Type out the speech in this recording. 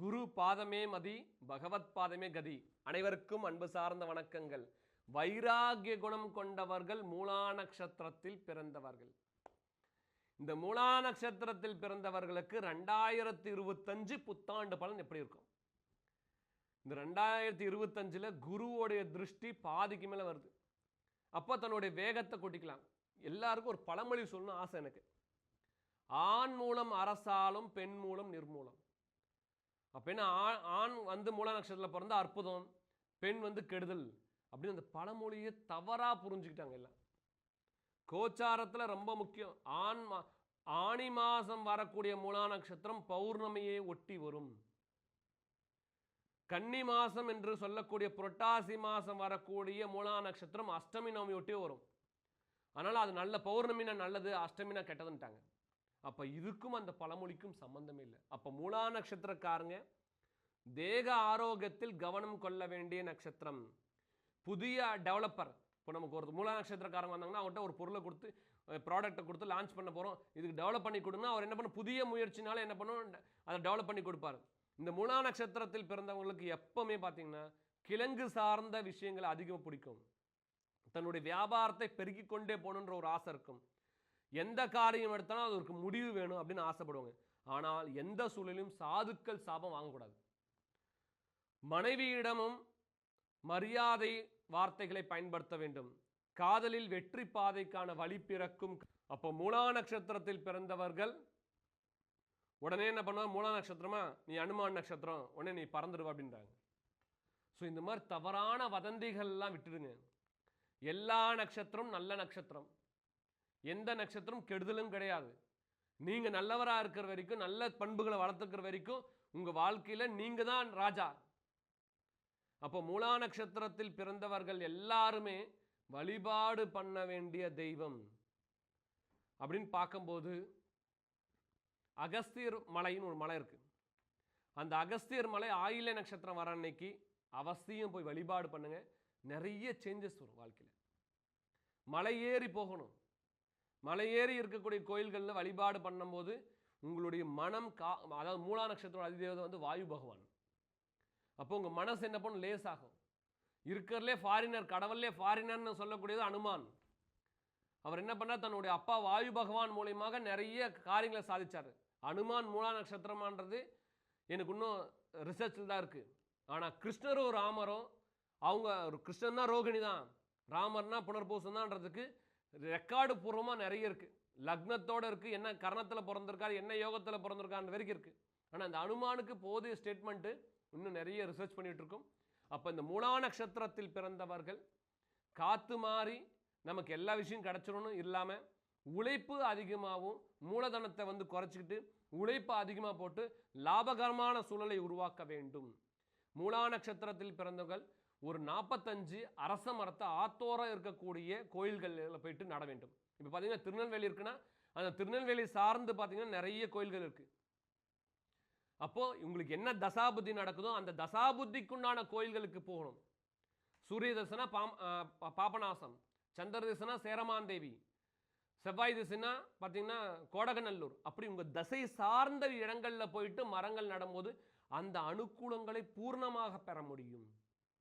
குரு பாதமே மதி பகவத் பாதமே கதி. அனைவருக்கும் அன்பு சார்ந்த வணக்கங்கள். வைராகிய குணம் கொண்டவர்கள் மூலா நட்சத்திரத்தில் பிறந்தவர்கள். இந்த மூலா நட்சத்திரத்தில் பிறந்தவர்களுக்கு ரெண்டாயிரத்தி இருபத்தஞ்சு புத்தாண்டு பலன் எப்படி இருக்கும்? இந்த ரெண்டாயிரத்தி இருபத்தஞ்சில் குருவோடைய திருஷ்டி பாதிக்கு மேலே வருது. அப்போ தன்னுடைய வேகத்தை கொட்டிக்கலாம். எல்லாருக்கும் ஒரு பழமொழி சொல்லணும் ஆசை எனக்கு. ஆண் மூலம் அரசாலும் பெண் மூலம் நிர்மூலம். அப்போ என்ன? ஆண் ஆண் வந்து மூல நட்சத்திரத்தில் பிறந்த அற்புதம் பெண் வந்து கெடுதல் அப்படின்னு அந்த பழமொழியை தவறாக புரிஞ்சுக்கிட்டாங்க எல்லாம். கோச்சாரத்தில் ரொம்ப முக்கியம். ஆண் மா ஆணி மாதம் வரக்கூடிய மூலா நட்சத்திரம் பௌர்ணமியை ஒட்டி வரும். கன்னி மாதம் என்று சொல்லக்கூடிய புரட்டாசி மாதம் வரக்கூடிய மூலா நட்சத்திரம் அஷ்டமி நவமி ஒட்டி வரும். அதனால் அது நல்ல பௌர்ணமினா நல்லது அஷ்டமினா கெட்டதுன்ட்டாங்க. அப்போ இதுக்கும் அந்த பழமொழிக்கும் சம்பந்தமே இல்லை. அப்போ மூலா நட்சத்திரக்காரங்க தேக ஆரோக்கியத்தில் கவனம் கொள்ள வேண்டிய நட்சத்திரம். புதிய டெவலப்பர் இப்போ நமக்கு ஒரு மூலா நட்சத்திரக்காரங்க வந்தாங்கன்னா அவர்கிட்ட ஒரு பொருளை கொடுத்து ப்ராடக்ட்டை கொடுத்து லான்ச் பண்ண போகிறோம் இதுக்கு டெவலப் பண்ணி கொடுங்க அவர் என்ன பண்ண புதிய முயற்சினால என்ன பண்ணும் அதை டெவலப் பண்ணி கொடுப்பாரு. இந்த மூலா நட்சத்திரத்தில் பிறந்தவங்களுக்கு எப்பவுமே பார்த்தீங்கன்னா கிழங்கு சார்ந்த விஷயங்களை அதிகமாக பிடிக்கும். தன்னுடைய வியாபாரத்தை பெருக்கிக் கொண்டே போகணுன்ற ஒரு ஆசை இருக்கும். எந்த காரியம் எடுத்தாலும் அதற்கு முடிவு வேணும் அப்படின்னு ஆசைப்படுவாங்க. ஆனால் எந்த சூழலிலும் சாதுக்கள் சாபம் வாங்கக்கூடாது. மனைவியிடமும் மரியாதை வார்த்தைகளை பயன்படுத்த வேண்டும். காதலில் வெற்றி பாதைக்கான வழி பிறக்கும். அப்போ மூலா நட்சத்திரத்தில் பிறந்தவர்கள் உடனே என்ன பண்ணுவாங்க மூலா நட்சத்திரமா? நீ அனுமான் நட்சத்திரம் உடனே நீ பறந்துடுவா அப்படின்றாங்க. ஸோ இந்த மாதிரி தவறான வதந்திகள்லாம் விட்டுடுங்க. எல்லா நட்சத்திரம் நல்ல நட்சத்திரம். எந்த நட்சத்திரம் கெடுதலும் கிடையாது. நீங்கள் நல்லவராக இருக்கிற வரைக்கும் நல்ல பண்புகளை வளர்த்துக்கிற வரைக்கும் உங்கள் வாழ்க்கையில் நீங்கள் தான் ராஜா. அப்போ மூலா நட்சத்திரத்தில் பிறந்தவர்கள் எல்லாருமே வழிபாடு பண்ண வேண்டிய தெய்வம். அப்படின்னு பார்க்கும்போது அகஸ்தியர் மலைன்னு ஒரு மலை இருக்கு. அந்த அகஸ்தியர் மலை ஆயில நட்சத்திரம் வர அன்னைக்கு அவசியம் போய் வழிபாடு பண்ணுங்க. நிறைய சேஞ்சஸ் வரும் வாழ்க்கையில். மலை ஏறி போகணும். மலையேறி இருக்கக்கூடிய கோயில்களில் வழிபாடு பண்ணும்போது உங்களுடைய மனம் கா அதாவது மூலா நட்சத்திரம் அதிதேவதை வந்து வாயு பகவான். அப்போ உங்கள் மனசு என்ன பண்ணும்? லேஸ் ஆகும் இருக்கிறதுலே ஃபாரினர் கடவுள்லே ஃபாரினர்னு சொல்லக்கூடியது அனுமான். அவர் என்ன பண்ணார்? தன்னுடைய அப்பா வாயு பகவான் மூலியமாக நிறைய காரியங்களை சாதித்தார் அனுமான் மூலா நட்சத்திரமான்றது எனக்கு இன்னும் ரிசர்ச்சில் தான் இருக்குது ஆனால் கிருஷ்ணரும் ராமரும் அவங்க ஒரு கிருஷ்ணன் தான் ரோகிணி தான் ராமர்னா புனர்பூசம் தான்றதுக்கு ரெக்கார்டு பூர்வமாக நிறைய இருக்குது லக்னத்தோடு இருக்குது என்ன கரணத்தில் பிறந்திருக்காரு என்ன யோகத்தில் பிறந்திருக்காரு வரைக்கும் இருக்குது ஆனால் அந்த அனுமானுக்கு போதிய ஸ்டேட்மெண்ட்டு இன்னும் நிறைய ரிசர்ச் பண்ணிகிட்ருக்கோம் அப்போ இந்த மூலா நட்சத்திரத்தில் பிறந்தவர்கள் காற்று மாறி நமக்கு எல்லா விஷயம் கிடச்சிடணும் இல்லாமல் உழைப்பு அதிகமாகவும் மூலதனத்தை வந்து குறைச்சிக்கிட்டு உழைப்பு அதிகமாக போட்டு லாபகரமான சூழலை உருவாக்க வேண்டும். மூலா நட்சத்திரத்தில் பிறந்தவர்கள் ஒரு நாற்பத்தஞ்சு அரச மரத்தை ஆத்தோரம் இருக்கக்கூடிய கோயில்களில் போயிட்டு நட வேண்டும். இப்போ பார்த்தீங்கன்னா திருநெல்வேலி இருக்குன்னா அந்த திருநெல்வேலி சார்ந்து பார்த்தீங்கன்னா நிறைய கோயில்கள் இருக்குது அப்போது உங்களுக்கு என்ன தசாபுத்தி நடக்குதோ அந்த தசாபுத்திக்குண்டான கோயில்களுக்கு போகணும். சூரிய தசனா பாம் பாபநாசம் சந்திர சேரமான் சேரமாந்தேவி செவ்வாய் திசைனா பார்த்தீங்கன்னா கோடகநல்லூர். அப்படி உங்கள் தசை சார்ந்த இடங்களில் போயிட்டு மரங்கள் நடும்போது அந்த அனுகூலங்களை பூர்ணமாக பெற முடியும்.